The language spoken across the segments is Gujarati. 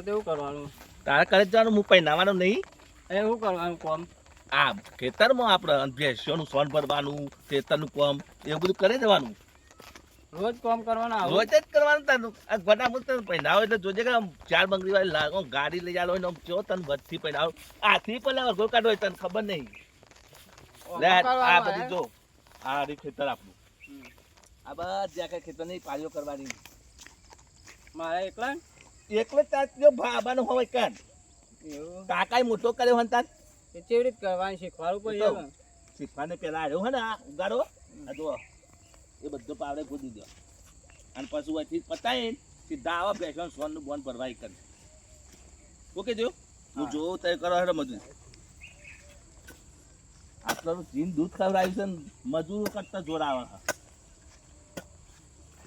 હોય તો એવું કરવાનું. તારે કરે જવાનું હું પહેરાવાનું નહીં. એ શું કરવાનું કોમ? આ ખેતરમાં આપણે ભેંસોનું સોન ભરવાનું ખેતરનું કોમ એવું બધું કરી દેવાનું રોજ કોમ કરવાના રોજ જ કરવાનું તારું. આ ફટાફટ તને પહેરાવો એટલે જોજે કે ચાર બંગડી વાળી લાગો ગાડી લઈ ને આમ ચો તને વચ્ચે પહેરાવો આથી પહેલા ગોળ કાઢો તને ખબર નહીં. લે આ બધું જો. આ રી ખેતર આપણું. આ કઈ આખા ખેતરની પાળીઓ કરવાની. મારા એકલા? એકલો તાર હોય કાન કાકાએ મોટો કર્યો હોય તાર. કેવી રીતે કરવાનું? શીખવાડું પડે શીખવાને પેલા આવ્યો હે ને આ ઉગાડો. આ એ બધો પાવડે ખોદી દો અને પછી અહીંથી પતાવીને સીધા આવા બેસવાનું સોનનું બોન ભરવાઈ કરે. ઓકે જો હું. જોઉં તય કરો હેડો મજૂર. આટલું જીન દૂધ ખવડાવ્યું છે મજૂર કરતા જોર આવે. છે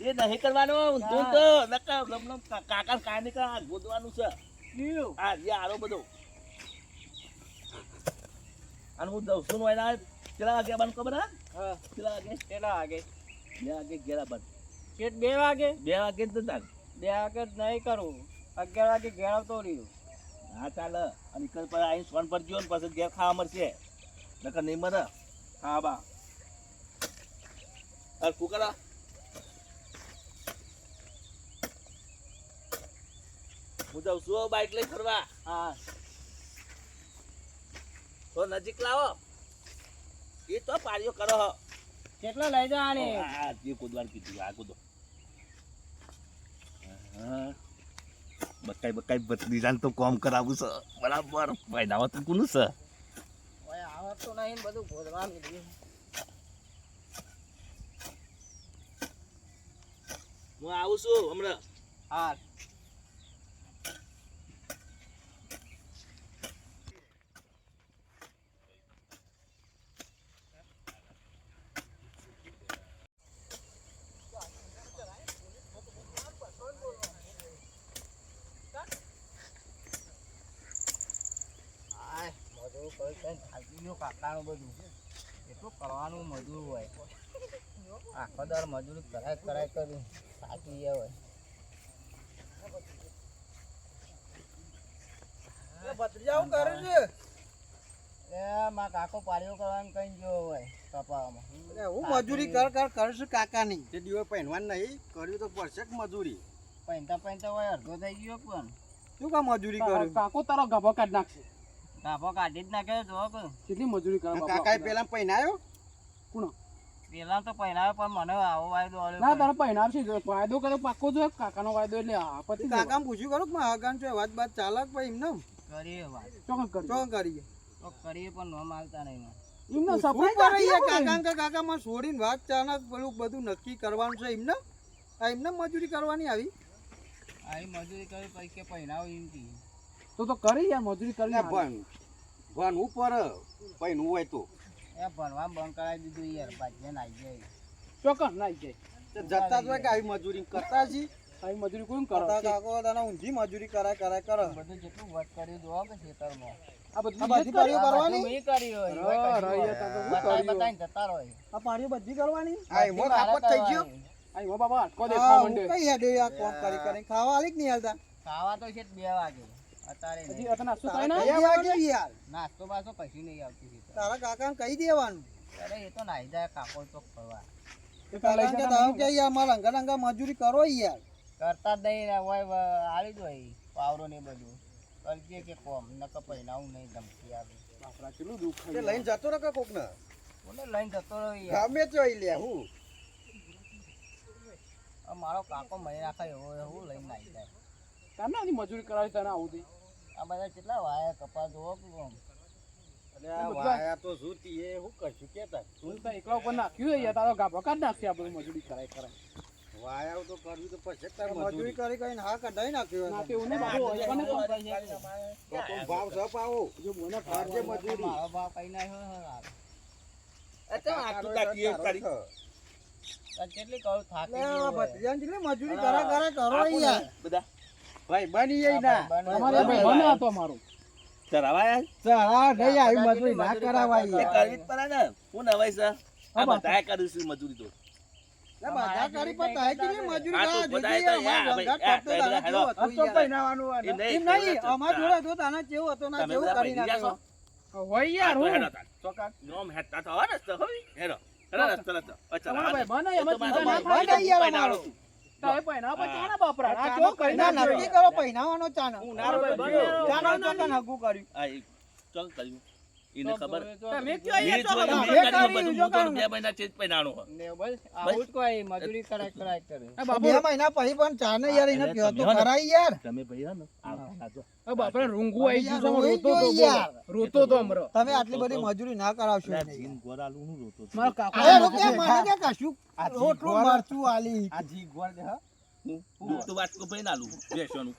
એ નહીં કરવાનો ઊંધું તો નકા લમલમ કાકા કાને કા ગોદવાનું છે. આ જે આરો બધો. અને હું દવસો નો એના કેટલા વાગે બંધ ખબર હા? હા. કેટલા વાગે? કેટલા વાગે? બે વાગે ઘેરા બે વાગે? બે વાગે તો ચાલ. બે વાગે નહીં કરું. અગિયાર વાગે ઘેર આવતો રહ્યું. હા ચાલે. અને કલ પર અહીં સોન પર ગયો ને પછી ઘેર ખાવા મળશે. નકર નહીં મળે. હા બા. કુકરા હું જાઉં છું બાઇક લઈ ફરવા. હા. તો નજીક લાવો. એ તો પાડીઓ કરો હો. કેટલા લઈ જવાની? આ જે કુદવાર કીધું આ કુદો. હા. બકાઈ બકાઈ બત્રીજાને તો કોમ કરાવું છે. બરાબર. ફાયદાઓ તો કોનું છે? ઓય તો નહીં બધું ભોજવા મળ્યું હું આવું છું હમણાં. હા આય, મજૂર કાકાનું બધું એટલું કરવાનું મજૂર હોય. આખો દર મજૂરી કરાય કરાય કરી થાકી ગયા હોય. એ માં કાકો પાડ્યો કરવાનું કઈ ગયો હોય કપાવામાં. હું મજૂરી કર કર કરશું કાકા નહીં તે દિવસ પહેરવાનું નહીં કર્યું તો પડશે કે મજૂરી. પહેરતા પહેરતા હોય અડધો થઈ ગયો પણ. શું કામ મજૂરી કર્યું? કાકો તારો ગભો કાઢ નાખશે. ગાભો કાઢી જ નાખે જો કેટલી મજૂરી કરે બાપા પેલા પહેરાયો કોણ? પેલા તો પહેરાવે પણ મને આવો વાયદો આલ્યો ના. તારો જો વાયદો કરે પાકો જો કાકાનો વાયદો એટલે આપત્તિ કાકા પૂછ્યું કરું કે હગાન છે વાત બાત ચાલક ભાઈ એમને કરીએ વાત. ચોકન કરજો શું કરીએ. તો કરીએ પણ ન માલતા નહીં માં. એમને સફાઈ કરે કાઢી યાર આપો ને. કાકા કે કાકા માં છોડીને વાત ચાલક પેલું બધું નક્કી કરવાનું છે એમને? આ એમને મજૂરી કરવાની આવી? આવી મજૂરી કરી પછી કે પહેરાવો એમ તો તો કરી યાર મજૂરી કરી ભણ ભણ ઉપર પૈન હોય તો. એ ભણવા બંધ કરાવી દીધું યાર ભાજ્ય નાઈ જાય. ચોકન નાઈ જાય. તે જતા જ હોય કે આવી મજૂરી કરતા છી આવી મજૂરી કોણ કરતા કાકો દાના ઊંધી મજૂરી કરાય કરાય કરે. બધું જેટલું વર્ક કર્યું દો કે ખેતરમાં. આ બધું આ બધી પાડીઓ કરવાની? મેં કર્યું હોય, જતા રહો આ પાણીઓ બધી કરવાની? આ એમાં મારે થઈ ગયો? આ એમાં બાબા અટકો હા, દેખાવા કઈ હેડે આ કોમ કરી કરી ખાવા આલી કે નહીં હાલતા? ખાવા તો છે જ બે વાગે. હજી નાસ્તો કઈ યાર બાસ્તો કશું નહીં આવતી. તારા કાકાને કહી દેવાનું. અરે એ તો નાઈ જાય કાકો તો ફરવા. એ કાલે કે જતા કે યાર મારા રંગા રંગા મજૂરી કરો યાર કરતા જ નહીં હોય આવી જ હોય પાવરો ને બધું. કરજે કે કોમ નકર પહેરાવું નહીં ધમકી આવે બાપરા, કેટલું દુઃખ તે લઈને જતો રહે કોક ને બોલે લઈને જતો રહ્યો યાર? ગમે ચોઈ લે હું? મારો કાકો મહી રાખે એવો એવું લઈને આવી જાય. હજી મજૂરી કરાવી તને આવું દે આ બધા કેટલા વાયા કપા જોવો વાયા તો શું તી એ હું કરશું કેતા? તું તો એકલા ઉપર નાખ્યું છે યાર તારો ગાભો કાઢ નાખશે આ બધું મજૂરી કરાય કરાય. વાયા તો કરવી તો પછી તાર મજૂરી કરી કરીને હા કઢાઈ નાખ્યો ના તે ઉને બાબુ હોય કોને કોણ તો તો ભાવ સપ આવો. જો મને કાઢજે મજૂરી. મારો ભાવ કઈ ના હાલ. અચ્છા આટલું તાકી એક કરી. કેટલી કહું થાકી આ હોય. કેટલી મજૂરી કરા કરા કરો અહીંયા બધા. ભાઈ બની આ ના. તમારે ભાઈ બને હતો મારો ચરાવાય? ચરા નહીં આવી મજૂરી ના કરાવાય. એ કરવી જ પડે ને. હું નવાઈ છે? આ હા, બધાએ કર્યું છે મજૂરી તો. બધા કરી મજૂરી તો કરે? તારે ના ના પહેના બાપરા આ જો નક્કી કરો પહેરાવાનો ચાનો. હું નારો નાડો ભાઈ. ચાનો હગું કર્યું. આ ચલ કર્યું. એને ખબર તમે કયો મેં અહીંયા જોયું, ચોક મેં બે કર્યું કરી, બધું. જો હું તો કર્યું. બે મહિના ચેજ પહેરાણો ને બસ આવું કોઈ મજૂરી કરાય કરાય કરે બાપુ બે મહિના પછી પણ ચાને યાર એને એટલે તો તમે હો ને. ખરા યાર. તમે ભાઈ ને, આ- આ જો. આ બાપરા રૂંગુ આઈ ગયું છે રોતો તો યાર. રોતો તો હમણાં. તમે આટલી બધી મજૂરી ના કરાવશો જીન ગોરાલું હું રોતો મારો કાકો અરે રૂપિયા મને કે કશું રોટલું મરચું આલી આ જી ગોળ દે હું- હું તો વાટકો ભાઈ નાલું, બેસવાનું.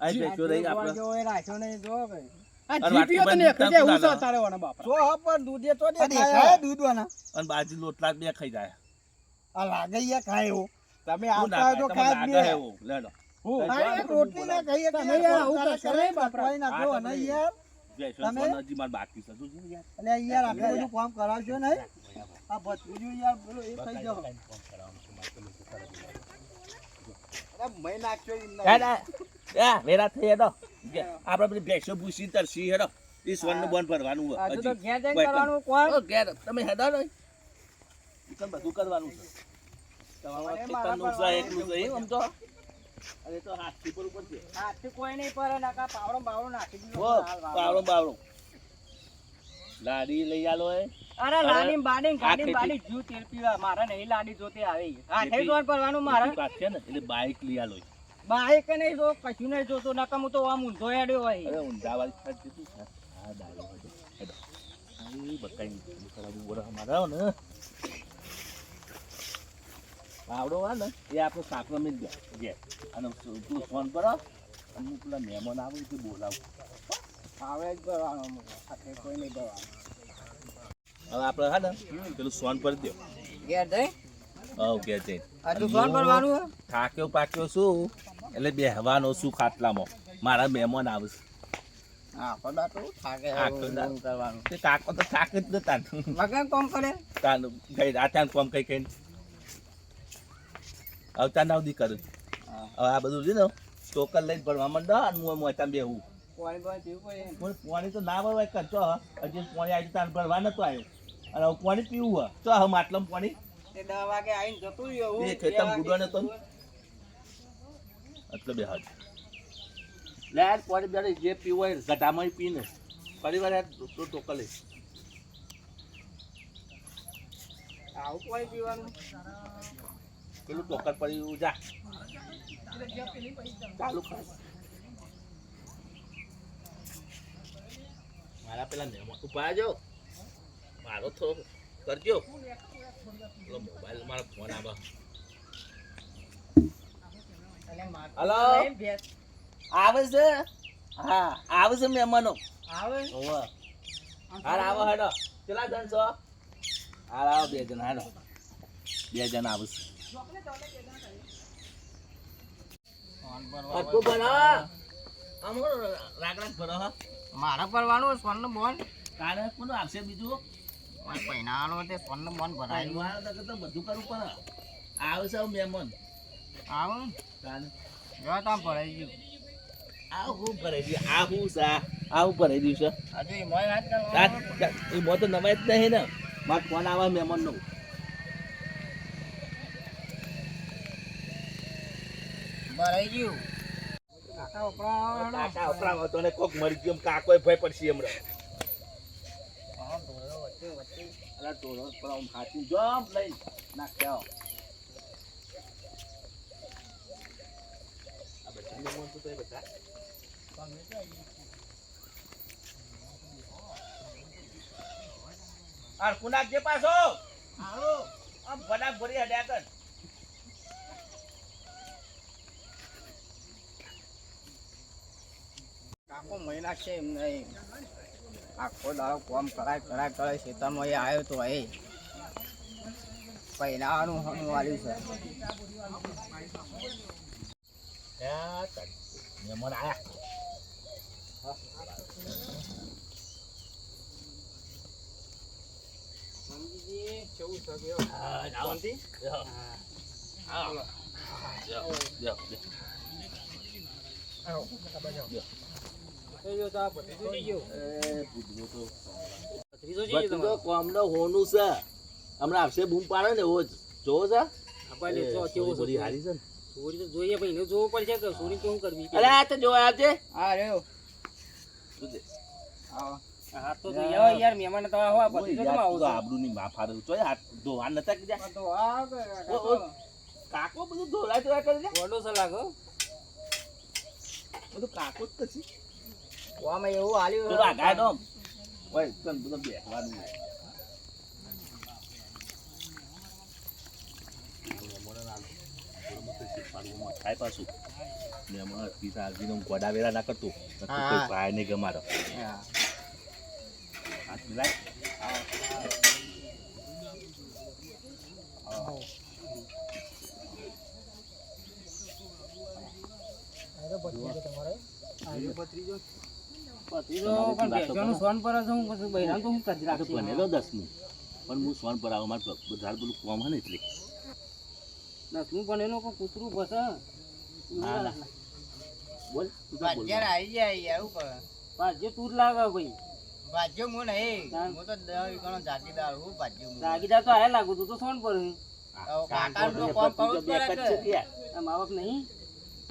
આ બેસો રહી આપણે. જો એ રાખ્યો નહીં જો કઈ જાય એવું લોટલા બે ખાઈ જાય. આ લાગે ખાય તમે આવતા તો ખાય? લેડો. રોટલી ના ખાઈએ કે યાર આવું કરે અને યાર. તમે? મારે બાકી છે. યાર. એટલે યાર બધું કામ આ યાર એ થઈ જાવ અરે નાખ્યો થઈ. આપણે પેલી ભેંસો ભૂસી તરસી હેડો. એ સ્વર્ણ બોન ભરવાનું હોય હજુ તો ઘેર જઈને કરવાનું કોણ ઘેર, તમે હેડો ને. બધું કરવાનું છે તમારા ખેતરનું છે, કરવાનું છે, એમ સમજો. અરે તો હાથથી પર ઉપર છે. હાથથી કોઈ નહીં પડે નાકા પાવડો બાવડો નાખી દીધો ઓ, બાવડો બાવડો. લાડી લઈ આલો એ અરે લાડી બાડી ગાડી બાડી જુ તેલ પીવા મારે નહીં લાડી જોતે આવે હાથે મારે છે ને એટલે બાઈક લઈ આલો. બાઈક નહીં જો કશું નહીં જોતો નકર હું તો આમ ઊંધો હેડ્યો હોય. અરે ઊંધા વાળી છત દીધી છે. હા, દાડો. હેડો. આઈ બકાઈ ખરાબ ઊભો મારા ને. આવડો હોય ને. એ આપણો સાંકળો મિલ ગયા. જે. અને તું ફોન કરો. અને હું પેલા મહેમાન આવું તે બોલાવું. આવે જ કરવાનો સાથે કોઈ નહીં કરવાનું હવે આપણે હા ને પેલું સોન પર દો ઘેર જઈ? હવ ઘેર જઈને હજુ ફોન કરવાનું હે? થાક્યો પાક્યો શું? એટલે બેહવાનો શું ખાટલામાં મારા મહેમાન આવશે. હા પણ તો થાકે આખો એવું દાડો. કરવાનું. તે તાકો તો થાક જ નતા મગન કોમ કરે? તાન કઈ આચાન કોમ કઈ કઈ આવતા ના સુધી કરું હવે આ બધું છે ને ટોકન લઈને ભરવા માંડો અને હું મોટા બેહું. પણ તો ના ભરવાય કરતો હજી પાણી આવી તાર ભરવા નતો આવ્યો અને પાણી પીવું હ. તો હવે માટલામાં પાણી વાગે આવીને જતું રહ્યો એ બે ખેતર નતો? એટલે બે હાથ લે યાર પાણી બેડે જે પીવું હોય ગઢામાં પીને. પરિવાર યાર તો લઈ. આવું કોઈ પીવાનું? પેલું ટોકર પડ્યું જા. ચાલુ કર. મારા પેલા મહેમાન ઊભા જો. મારો થોડો કરજો. મોબાઈલ મારો ફોન આવે એટલે માથું હલો? આવે છે હા આવે છે મહેમાનો આવે ઓવે હાલ આવો હેડો. કેટલા જણ છો? હાલ આવો બે જણ હેડો. બે જણ આવે છે. ફોન ભરો આમ રાગરાગ ભરો હા? મારે પરવાનું સ્વર્ણ બોન. કાલે કોનું આવશે બીજું? પૈનાનો તે સ્વર્ણ બોન ભરાય. ભરવાનું તો બધું કરવું પણ આવે છે મહેમાન. આવું. કાલે જો તામ ભરાઈ ગયું. આ હું ભરાઈ દઉં આ હું છે આ? આ હું ભરાઈ દઉં છે હજુ એ મોય વાત આ એ મો તો નવાય જ નહીં ને. મારે ફોન આવે મહેમાનનો. ભરાઈ ગયું. કાકા ઉપરા કાકા ને કોક મરી ગયો કાકોય ભય પડશે એમ ધોરો વચ્ચે વચ્ચે. અલા ટોળો પણ આમ હાથી જોમ લઈ નાખ્યા મહેમાન તો તોય બધા આ કુનાક જે પાછો? આવો આમ ભડાક ભરી હડ્યા કર. કાકો મહિના છે એમ નહીં. આખો દાડો કોમ કરાય કરાય કરાય ખેતરમાં એ આવ્યો તો એ. પહેલાનું હનું વાલ્યું છે. આ તારી મહેમાન આયા સમજી કેવું છે હા, જાઓ. જાઓ. હા. લ્યો, લ્યો, લ્યો. થઈ ગયો તો આ ભત્રીજો થઈ ગયો. એ, ભૂતરો તો. ભત્રીજો થઈ ગયો ભત્રીજો તમારો. કોમનો હોનું છે હમણાં આવશે બૂમ પાડે ને જોવો છે આપણે. હારી છે ને સોરી તો જોઈએ પણ એને જોવું પડશે કે સોરી તો શું કરવી અરે આ તો જોવા આવજે. હા રહ્યો. છે? હા તો જોઈ યાર મહેમાન તો આવો પછી કેમ આવો તું તો છો? આબરૂની માફ હારે. ચોય હાથ ધોવા નતા કીધા? તો આ કાકો. બધું ધોલા ધોળા કરી દે. ઓડો છે લાગો બધું કાકો જ પછી. આમાં એવું હાલ્યું તો આ ગાય ડોમ ઓય તન બધું બેસવાનું હોય. મહેમાનોને આમ થોડું બધું થાય પાછું. ના કરતો. કોઈ ભાઈ નહીં પણ હું સોન પર આવું મારે બધા પેલું કોમ હે ને એટલે. દસમું પણ એનો કોઈ કૂતરું ના. બોલ બોલ આવી જાય યાર ઉપર કરે? ભાજ્ય તું લાગે ભાઈ. ભાજ્ય હું નહીં હા. તો ગણો જાગીદાર હું ભાજ્યો જાગીદાર તો આય લાગુ તું તો સોન પર કાકા તો કોમ જ પડે મા બાપ નહીં?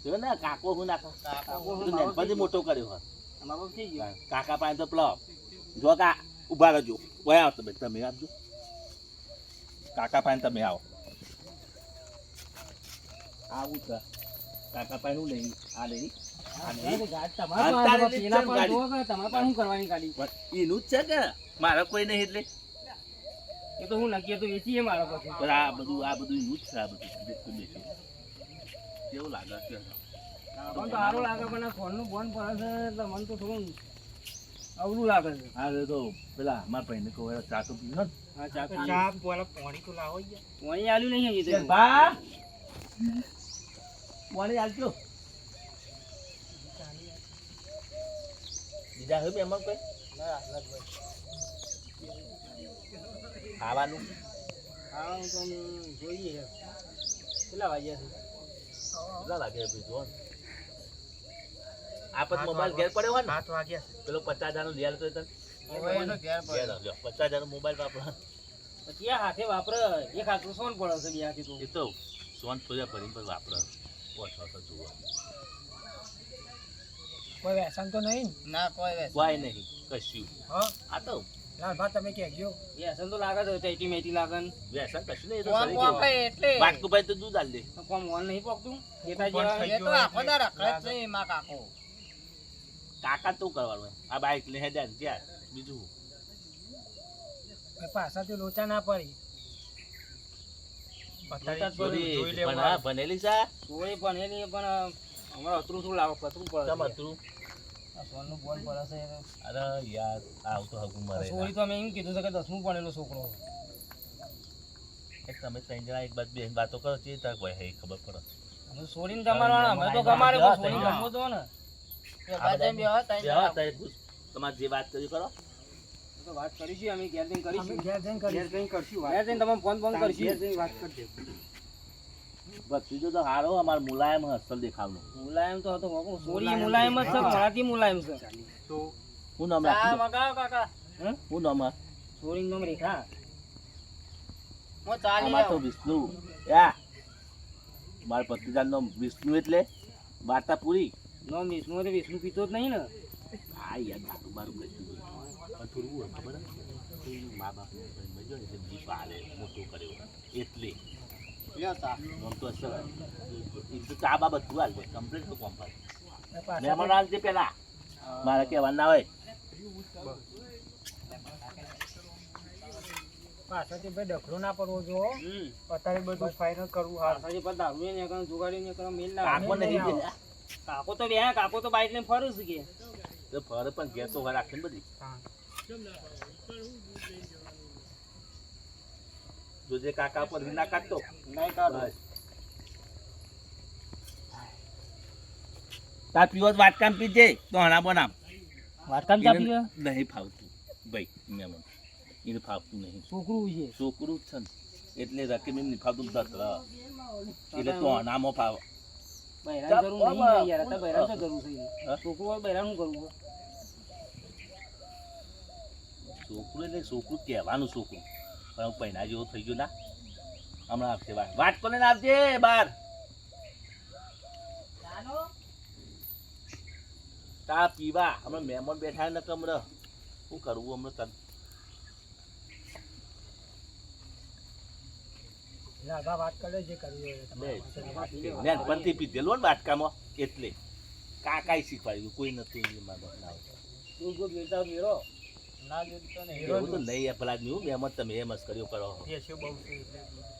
જો ને કાકો હું નાખો. કાકો હું બાપ મોટો કર્યો હોય. મા બાપ થઈ ગયો. કાકા પાસે તો પ્લબ જો કા ઊભા રહેજો. વયા આવો તમે તમે આપજો કાકા પાસે તમે આવો. આવું છે કાકા પાસે હું નહીં આ પેલા પણ એનું જ છે કે મારે કોઈ નહીં એટલે? એ તો હું નક્કી તો વેચી મારા પાસે. આ બધું આ બધું એનું જ છે આ બધું. કેવું લાગે છે? પણ તો સારું લાગે પણ આ ફોનનું બંધ પડે છે એટલે મને તો થોડું અવરું લાગે છે. હા તો પેલા મારા ભાઈને કહો ચા તો પીવો ને હા ચા ચા બોલે પાણી તો લાવો યાર પાણી આલ્યું નહીં બા! પાણી આલજો બીજા હોય મહેમાન કોઈ? ખાવાનું? ખાવાનું તો જોઈએ. કેટલા વાગ્યા છે? કેટલા લાગે ભાઈ જો આપત મોબાઈલ ઘેર પડ્યો હોય ને? સાત વાગ્યા પેલો પચાસ હજારનું લેલ તો હવે પચાસ હજાર નો મોબાઈલ વાપરો. પછી આ હાથે વાપરે એક હાથનું સોન પડે છે બે હાથે તો. એ તો સોન થોડા ભરીને પર વાપરો. તો કોઈ વ્યસન તો નહીં ના? કોઈ વ્યસન કોઈ નહીં. કશું. હા? આ તો લાલભા તમે કહેજો વ્યસન તો લાગે છે ટેટી મેટી લાગન વ્યસન કશું નહીં તો કોમ કોમ. એટલે? વાટકુભાઈ તો દૂધ આલ. દે કોમ ઓન નહીં પકતું એ તો આખો દા રખડે છે એમાં કાકો. કાકા તો કરવાનું આ બાઈક લે હે ત્યાં બીજું. પાછાથી લોચા ના પડી લોચા જ જોરી, જોઈ પણ લેવા હા, ભણેલી છે? સોય પણ એની પણ અમારે અતરું થોડું લાગે પતરું પડે ચમ છે. હતું? આ સોનનું બોન પડે છે. અરે યાર આવું તો હગું મરે સોરી તો અમે એમ કીધું છે કે દસમું ભણેલો છોકરો. એક તમે ત્રણ જણા એક બાદ બે વાતો કરો ચી તક હોય ખબર પડે. હવે સોરીને અમે તો સોરી ને. તમારે જે વાત કરી કરો. તો વાત કરીશું. અમે ઘેર કરીશું. ઘેર જઈને કરશું ઘેર તમે ફોન ફોન કરશું. વાત કરજો. ભત્રીજો તો હારો અમાર મુલાયમ હસ્તલ દેખાવનો. મુલાયમ તો હતો બાપુ. સોરી મુલાયમ જ છે. મારાથી મુલાયમ છે. હું નામ ચા રાખી વગાડો કાકા. હે? હું નામ સોરી નામ રેખા. હું ચાલી આમાં તો વિષ્ણુ. યા. મારા ભત્રીજાનું નામ વિષ્ણુ એટલે વાર્તા પૂરી. નામ વિષ્ણુ એટલે વિષ્ણુ પીતો જ નહીં ને. હા યાર દારૂ બારૂ હોય ખબર? એ મા બાપ મજો ને એટલે જીપ મોટું કર્યો. એટલે. આમ તો હાલ કોમ પાસ મહેમાન આવજે પેલા. મારે કહેવાનું ના હોય. પાછળથી ભાઈ ડખલો ના પડવો જો અત્યારે બધું ફાઇનલ કરવું હાલ. પાછળથી પર દારૂ ને એકણ જુગાડી ને એકણ મેલ ના કાકો તો બે કાકો તો બાઈક લઈને ફરું છે કે. ફરે પણ ઘેર તો રાખે ને બધી. હા. જોજે કાકા પર વિના કાઢતો. નહીં કાઢો. તાર પીવો તો વાટકામ પીજે તો હણા બનામ વાટકામ ચા પીવે નહીં ફાવતું. ભાઈ મહેમાન એને ફાવતું નહીં. છોકરું છે. છોકરું જ છે ને. એટલે રકીમ એમ નિફાતું દત્ર એટલે તો અનામો ફાવ બૈરાની જરૂર નહીં યાર અત્યારે બૈરાનું તો કરવું છે? છોકરું બૈરાનું કરવું હોય. છોકરું એટલે છોકરું કહેવાનું છોકરું. પણ હું પૈણા જેવો થઈ ગયો ના. હમણાં આવશે વાત વાત કોને આવજે બાર તા પીવા. હમણાં મહેમાન બેઠા ને કમર શું કરવું હમણાં તને? રાધા વાત કરે જે કરવી હોય તમારે પાસે. નાનપણથી પીધેલું ને બાટકામાં એટલે. કાકાએ શીખવાડ્યું કોઈ નથી મારા બાપના દૂધ ના દૂધ તો નહીં. એવું તો નહીં આ પેલા ન્યુ મહેમાન તમે એ મસ્કરીઓ કરો.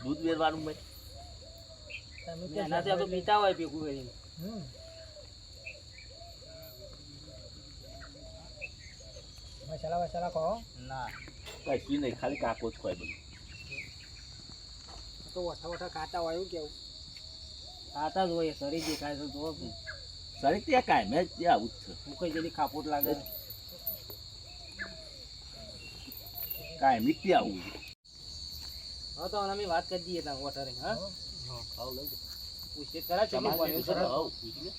દૂધ વેરવાનું મેં. એનાથી આપણે પીતા હોય ભેગું કરીને. મસાલા વસાલા કહો ના. કશું નહીં ખાલી કાકો જ ખવાય બધું. તો ઓઠા વઠા ખાતા હોય એવું કેવું? ખાતા જ હોય શરીર દેખાય તો શરીર ત્યાં કાંઈ મેં ત્યાં આવું જ છે. મુકઈ જેની ખાપોટ લાગે. કાંઈ મી ત્યાં આવું હા તો અમે વાત કરી દઈએ ત્યાં વોટરે હા? ખાવ લઈ પૂછીએ ખરા છે પૂછી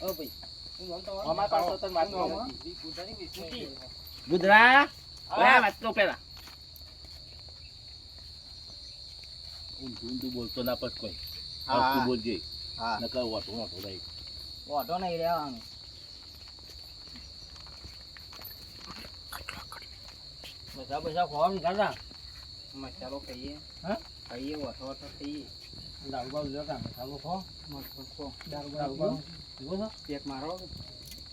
ઓ ભાઈ. અમારા પાસે તો વાત કરો. ગુદરા ગુજરા વાત તો પેલા ઊંધું ઊંધું બોલતો ના પટકો કોઈ. હા. તું બોલજે. હા. નકર વાટો વાટો રહી ઓટો નહીં રહેવાનું. બધા બધા ખોવાનું નીકળતા મસાલો ખાઈએ. હા? ખાઈએ ઓઠો ઓઠો ખાઈએ. દારૂ બારૂ જો કાં મસાલો ખો. મસ્ત ખો. દારૂ બારૂ પીવો? જુઓ છો? પેક મારો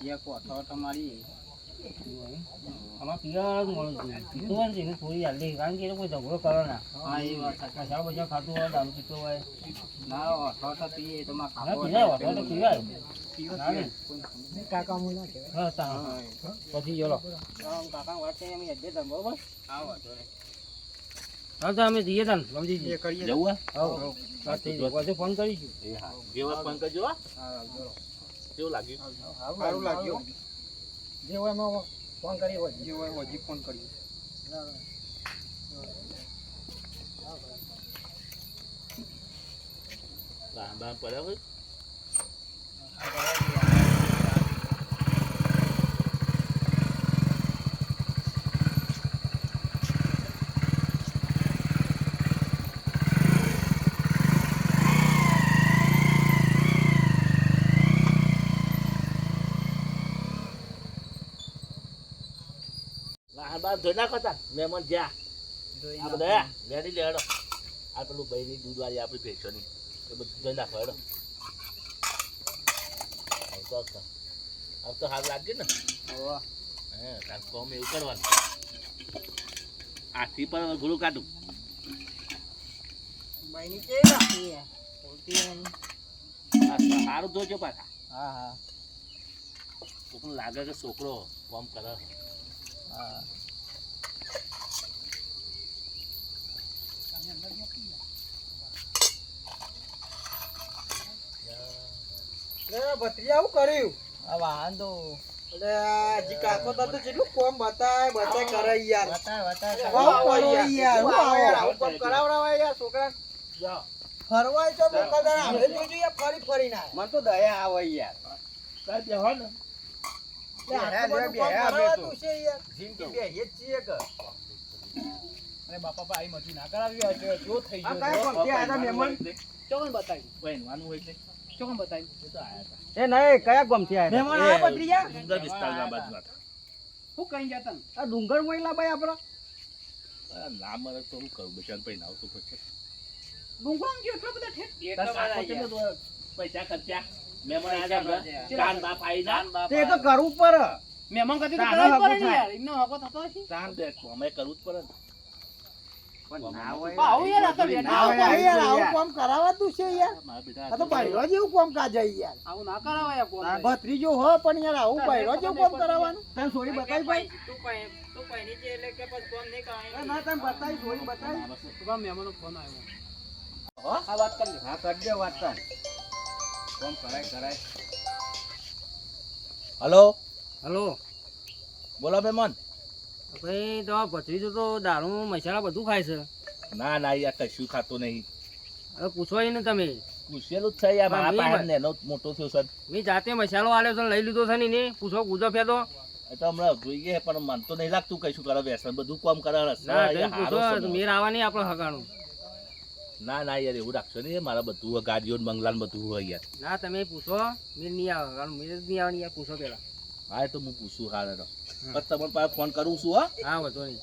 એક ઓઠો ઓઠો મારીએ આમાં પીવા જ મળે છે. પીતો હોય ને થોડી જલ્દી કારણ કે એ કોઈ ઝઘડો કરો ના. હા એ વાત મસાલો બધા ખાતું હોય દારૂ પીતો હોય. ના ઓઠો પીએ તો માં ખાતો પીવાય પીવાય. કાકા મુ ના કહેવાય હા તા પછી ચલો. કાકા વાત કરી અમે અડધે તમ બરોબર? હા તો અમે જઈએ તન સમજી કરીએ. જવું હા? હા પછી ફોન કરીશું. એ હા. જેવા ફોન કરજો હો. હા કેવું લાગ્યું? સારું લાગ્યું. જે એમાં ફોન કરી હોય. જે હોય હજી ફોન કરીએ. રામ પડ્યા હોય. રામ ધોઈ નાખો તાર. મહેમાન જ્યાં. આ બધા વેડી લે હેડો. આ પેલું બહેની દૂધ વાળી આપણી ભેંસોની. એ બધું ધોઈ નાખો હેડો. હવે તો સારું લાગ્યું ને. હે. તાર કોમ એવું કરવાનું. આથી પણ ઘોડું કાઢું. કે સારું ધોજો પાછા. હા હા. કોકને લાગે કે છોકરો કોમ કરે. હા. લે ભત્રી આવું કર્યું. આ વાહન તો એટલે કાકો તો તો જેટલું કોમ બતાય બતાય કરે યાર. બતાય બતાય આવું યાર હું યાર. આવું આવું કોમ કરાવડાવાય યાર છોકરા જાઓ. ફરવાય તો મોકલતા આપણે જોજો યાર ફરી ફરી ના. મને તો દયા આવે યાર. તાર બેહો ને. લે આટલું બધું કોમ કરાવાતું છે યાર. જિંદગી બે જ છીએ બાપા ભાઈ મજી ના કરાવી જો થઈ આ ગયો કાંઈ કોમથી આયા તા મહેમાન. ચોકન બતાવી? હોય એટલે એ તો આયા હતા. એ નહીં કયા ગમથી આયા મહેમાન આયા પત્રીયા ડુંગર વિસ્તારમાં બાજુ હતા. શું કઈ જતા આ ડુંગર મહિલા ભાઈ આપડા આ ના મળે તો હું કહું બચાન પૈના આવતું પછી. ડુંગર કે એટલો બધા ઠેક પૈસા ખર્ચ્યા. મહેમાન આયા આપણા. બાપ આઈ જા. તે તો કરવું પડે મહેમાન કદી તો કરાવી પડે યાર. એમનો હકો થતો છે ચાંદ દે, અમે કરવું જ પડે ભત્રીજો હો પણ યાર આવું ભાઈરો જેવું કામ કરાવવાનું તને સોરી બતાવી ભાઈ? તું પૈ- તું પૈણી છે એટલે કે પછી ફોન નહીં એ કરાય. ના તને બતાવી સોરી બતાવી. સુભા ફોન આવ્યો. હા? વાત કરી હા કરજે વાત તાર કોમ કરાય કરાય. હલો? હલો? બોલો મહેમાન ભાઈ તો ભત્રીજો તો દારૂ મસાલા બધું ખાય છે. ના ના યાર કશું ખાતો નહીં. હવે પૂછો ને તમે. પૂછેલું જ છે યાર મારા પાસે મેં- નેનો મોટો થયો સર મેં જાતે મસાલો આલ્યો છે લઈ લીધો છે ને એને. પૂછો કૂદો ફેદો એ તો હમણાં જોઈએ પણ મન તો નહીં લાગતું કશું કરે વ્યસન બધું કોમ કરે ના મેર આવવા નહીં આપણે હગાણું ના ના યાર એવું રાખશો ને મારા બધું ગાડીઓ ને બંગલા બધું હોય યાર. ના તમે પૂછો મેર નહીં આવે મેર નહીં આવવાની યાર પૂછો પેલા હા એ તો હું પૂછું હારે તો પણ તમને પાસે ફોન કરું છું હા. હા વધો નહીં.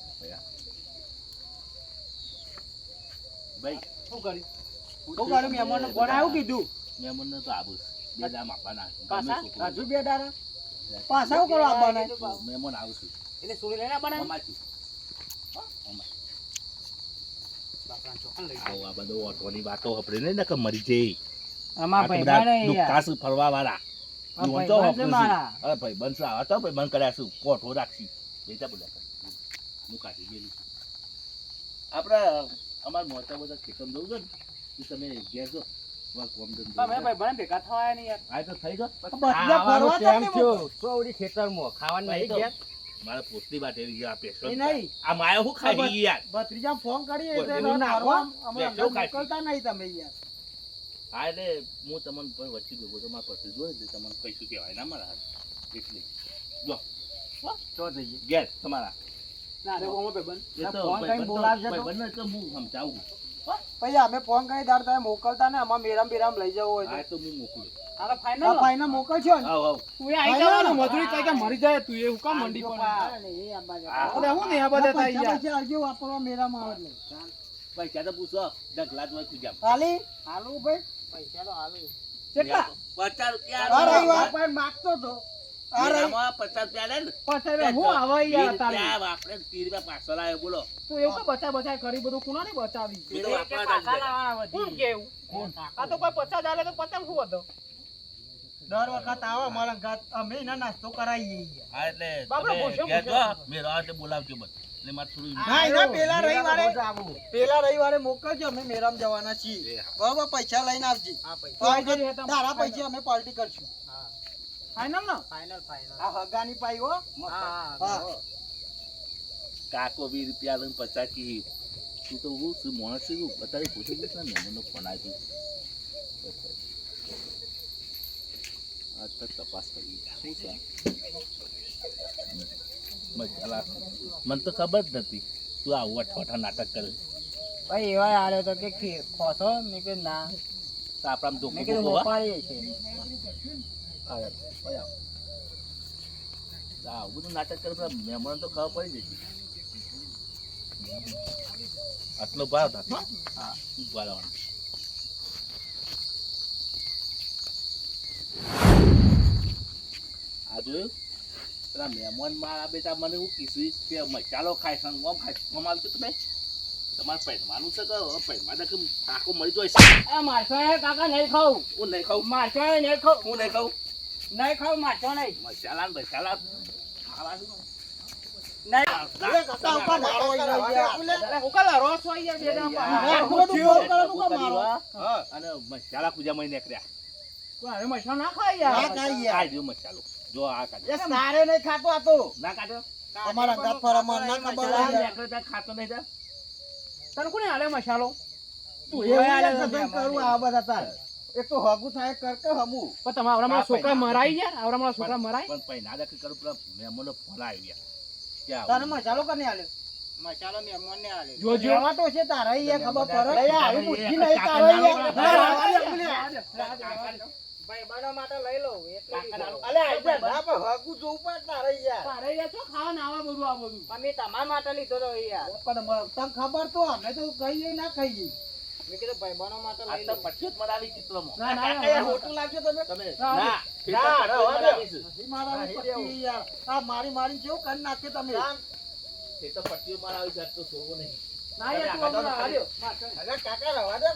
ભાઈ શું કરી શું કર્યું? મહેમાનને ફોન આવ્યું કીધું? મહેમાનને તો આવું બે દામ આપવાના પાછા? હજુ બે દારા પાછા શું કરો આપવાના મહેમાન આવું છું. એટલે સુરી લઈને આપવાના આવો આ બધો ઓટોની વાતો હપડે નહીં ને કે મરી જઈ. આમાં ભાઈ દુકાસ ફરવા વાળા આ ઈ વાંચો ભાઈબંધ છે હપડું મારા. અરે ભાઈ બંધ આવા તો ભાઈ બંધ કર્યા છું કોઠો રાખશી બેટા કર. હું કાઢી ગયેલું. આપણે અમારા મોટા બધા ખેતર જવું છે ને તમે ઘેર જો ભાઈ ગયો બધા ભાઈ. મારા પોતની વાત એવી છે આ પેશન્ટ. એ નહીં આ માયો હું ખાઈ યાર ભત્રીજા ફોન કરીએ બોલ, એટલે એવું ના ફરવા હો. અમે. મોકલતા નહીં તમે યાર હા એટલે હું તમને પણ વચ્ચે ભેગો તો મારા પછી જોઈ એટલે તમને કહીશું કહેવાય ના મારા હાથ. એટલે જો. ચો જઈએ. ગેસ તમારા. અમે ફોન કરી દાડ તમે મોકલતા ને અમાર મેરામ બેરામ લઈ જવું હોય તો. હું મોકલું. ભાઈને મોકલશો ને. મજૂરી કઈ કે મરી જાય તું મંડી હું ને આ બધા થાય પૈસા અરજી વાપરવા મેરામાં આવે ભાઈ ક્યાં તો પૂછો ઢગલા જ હોય હાલું ભાઈ. પૈસા તો હાલું. કેટલા? પચાસ રૂપિયા આ આલો. રવિવાર પર માગતો તો. આ રવિ- મેળામાં પચાસ રૂપિયા લે ને. પછી હું આવે યાર વીસ તારી. રૂપિયા આપણે ત્રીસ રૂપિયા પાછળ આવ્યો બોલો. તું એવું બચા બચા કરી બધું કુણા ને બચાવી. કોણ કેવું? આ તો કોઈ પચાસ આલે તો પચાસ શું હતો? દર વખત આવો મારા ઘર અમે નાસ્તો કરાવીએ. હા એટલે બોલાવજો બસ એટલે મારે થોડું ના એના પેલા રવિવારે પેલા રવિવારે મોકલજો અમે મેરામ જવાના છીએ. બરોબર પૈસા લઈને આવજે. પૈસા. હતા. તારા પૈસા અમે પાર્ટી કરશું. ફાઇનલ ને? આ હગાની પાઈ હો. હા કાકો વીસ રૂપિયા લઈને પચાસ કી તું તો હું શું માણસ છું બતાવી પૂછી દઈશ ને મહેમાનનો ફોન આવી આ તો તપાસ કરી શું છે? મસાલા. મને તો ખબર જ નથી તું આવું અઠવાઠા નાટક કરે. ભાઈ એવા આવ્યો તો કે ખોસો? મેં કે ના. આપણા મેં કીધું? મોપાડીએ છે આવે, બધું નાટક કરે મહેમાન તો ખબર પડી જશે. આટલો ભાવ થતો હા ભાવવાનું આ જોયું? પેલા મહેમાન મારા બેટા મને હું કીધું કે મસાલો ખાય છે ખાય છે. આવતું તમે. તમારે પહેરવાનું છે કે પહેરવા દે કાકો મરી જાય છે? આ એ કાકા નહીં ખાવું હું નહીં ખાઉં. મારસો એ નહીં ખાવું હું નહીં ખાઉં. નહીં ખાવું મારસો નહીં. મસાલા ને મસાલા ખાવા મસાલા મહિને કર્યા મસાલો ના ખાય ના યાર ખાઈ મસાલો જો આ કાઢો. એ સારે નહીં ખાતો આ તો. ના કાઢો અમારા ઘર પર ના ખબર. ખાતો નહીં જા. તને કોને આલે મસાલો? તું એ આલે યાર કરું આ બધા તાર. એક તો હગુ થાય કર કે હમુ. પણ તમારા આવડા છોકરા મરાઈ યાર આવડા મારા છોકરા મરાય. પણ પછી ના દખલ કરું પેલા મહેમાનો ફોન ગયા. આવું? મસાલો કને આલે? મસાલો મહેમાન ને આલે. જો જો. તો છે તારા યાર ખબર પડે. આવી મુઠ્ઠી નહીં તારા ના યાર. ના, ના, ના, ના, ના. ભાઈ બનો માટે લઈ લઉં એટલે અલે આ ના, પણ હગું જોવું પડે તારે યાર. તારે યાર શું ખાવા ના આવે બધું આ બધું. અમે તમારા માટે લીધો તો યાર. પણ તને ખબર તો અમે તો કહીએ ના કહીએ. મેં કીધું ભાઈ માટે લઈ તો લઉં. પચ્ચીસ મરાવી ચિત્રમાં. ના, ના, યાર, ખોટું લાગશે તમે? તમે ના, ના ના, પચ્ચીસ ના, મરાવીશું. નથી મારવાની પટ્ટી યાર. આ મારી મારી જેવું કરી નાખે તમે. એ તો પચ્ચીસ મરાવી છે, તો સોવો નહીં. ના યાર તું હમણાં કાકા રવા દે.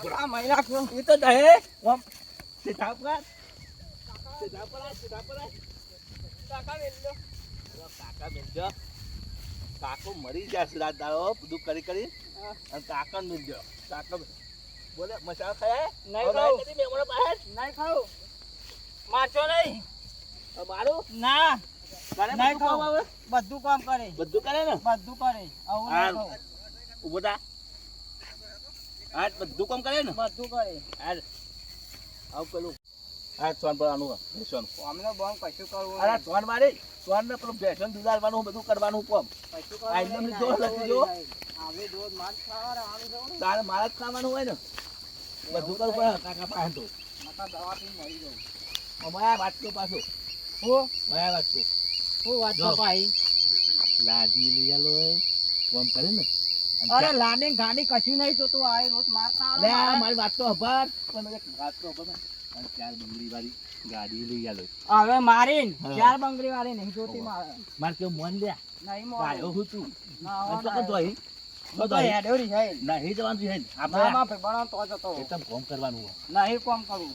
કાકા, મહિના એ તો દહે પર કાકા અરે કાકા મરી જશે રાત દાડો બધું કરી કરી. અને કાકર બેનજો કાકા કાકર બોલે મસાલા ખાય નહીં ખાવ મેમણો બહાર નહીં ખાવ મારશો નહીં? મારું? ના. નહીં ખાવ બધું કામ કરે. બધું કરે ને? બધું કરે. આવું. ઊભો થા. આજ બધું કામ કરે ને? બધું કરે. હાલ. આવ પેલું. આ સોન પર આનું સોન. અમને બોમ કશું કરવું અરે. સોન મારી. સોન ને પેલું બેસન દુધારવાનું બધું કરવાનું કોમ. કશું આ કરવું એમને જો. લખી જો. તારે મારા જ ખાવાનું હોય ને. બધું કરવું પડે કાકા પાસે તો અમારા વાંચતો પાછો. હો? મારા વાંચતો હું વાંચતો ભાઈ. લાદી લઈ આલો ફોન કરે ને? અરે લાડી ગાડી કશું નહીં તો તું આ રોજ માર અરે આ મારી વાત તો હભાર પણ વાત તો હભાર અને ચાર બંગડી વાળી ગાડી લઈ આલો. હવે મારી ચાર બંગડી વાળી નહીં જોતી મારે. મારે કેવું મન લે નહીં. હું તું ના, તો ના, કદો અહીં હું તો હેડ્યો રહી છે. નહીં જવાનું છે આપણે માં ભાઈ બનાવ તો જતો એકદમ કોમ કરવાનું હોય. નહીં કોમ કરવું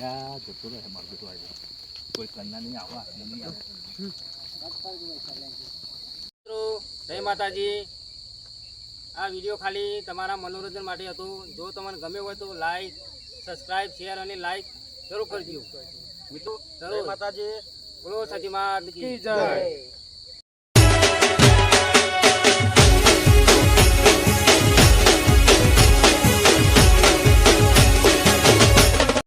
યા જતો રહે મારો બેટો આવી કોઈ કન્યા નહીં આવા નહીં આવે. જય માતાજી. આ વીડિયો ખાલી તમારા મનોરંજન માટે હતો. જો તમને ગમ્યો હોય તો લાઈક સબસ્ક્રાઇબ શેર અને લાઈક જરૂર કરજો. મિત્રો જય માતાજી. બોલો સતી માત કી જય